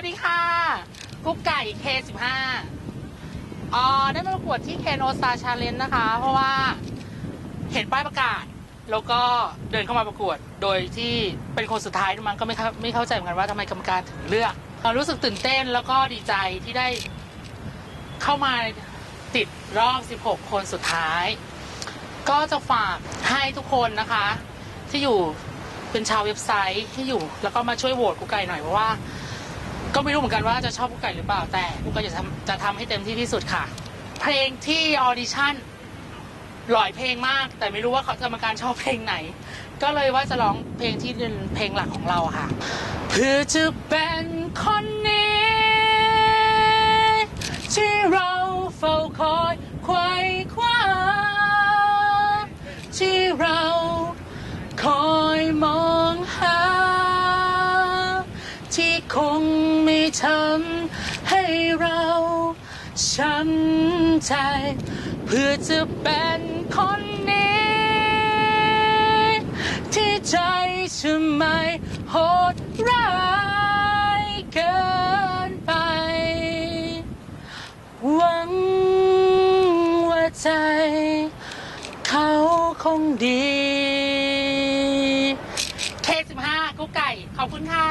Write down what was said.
วัสดีค่ะ กุ๊กไก่ K15 อ๋อได้มาประกวดที่ Ken o Star Challenge นะคะ เพราะว่าเห็นป้ายประกาศ แล้วก็เดินเข้ามาประกวด โดยที่เป็นคนสุดท้ายมันก็ไม่เข้าไม่เข้าใจเหมือนกันว่าทำไมกรรมการถึงเลือกรารู้สึกตื่นเต้นแล้วก็ดีใจที่ได้เข้ามาติดรอบ 16 คนสุดท้าย ก็จะฝากให้ทุกคนนะคะ ที่อยู่เป็นชาวเว็บไซต์ที่อยู่ แล้วก็มาช่วยโหวตกูไก่หน่อยเพราะว่า ก็ไม่รู้เหมือนกันว่าจะชอบกูไก่หรือเปล่าแต่กูไก่จะทำจะทำให้เต็มที่ที่สุดค่ะ เพลงที่ออดิชั่นหลายเพลงมาก แต่ไม่รู้ว่าเขากรรมการชอบเพลงไหน ก็เลยว่าจะร้องเพลงที่เป็นเพลงหลักของเราอะค่ะ เพื่อจะเป็นคนนี้ ที่เราเฝ้าคอยไขว้คว้าที่เรา ที่คงไม่ทำให้เราช้ำใจ เพื่อจะเป็นคนนี้ ที่ใจจะไม่โหดร้ายเกินไป หวังว่าใจ เขาคงดี กุ๊กไก่ ขอบคุณค่ะ